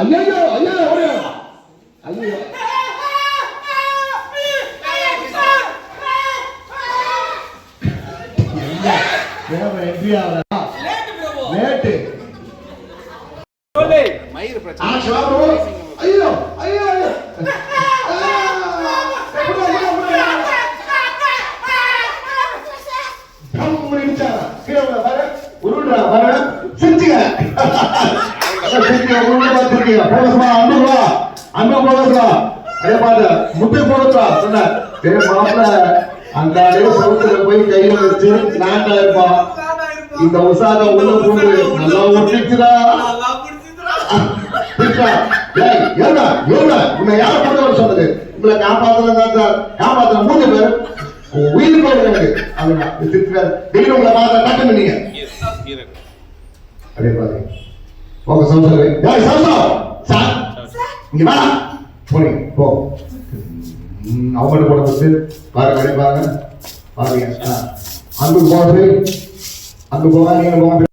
ஐயோ ஐயோ ஓடியா. ஐயோ லேட்டு. ஐயோ ஐயோ. சிரிச்சுங்க, உருண்டு பார்த்திருக்கீங்க. போகஸ்மா, அன்புங்களா? அன்பு போகஸ்மா? அதே பாரு, முட்டை போகஸ்மா, சொன்னார். டேய் மாப்பிள, அந்த ஆளே சவுத்துல போய் கையில வச்சு நாட்டா இருப்பான் இந்த உசாத உள்ள பூண்டு நல்லா? ஏய், ஏண்டா, ஏண்டா, உன்னை யார் வர சொன்னது? உங்களை காப்பாத்தல. காப்பாத்தல மூணு பேர். உயிர் திட்டுறாரு. திடீர்னு உங்களை பார்த்தா நீங்க. போங்க, சௌசரவே. ஏய், சௌசரம். சார், இங்க வா. போனீங்க, போ. அவங்கள்ட்ட போட வச்சு, பாருங்க, அப்படியே பாருங்க. பாருங்க. அன்புக்கு போகிறது அங்க போங்க நீங்க போங்க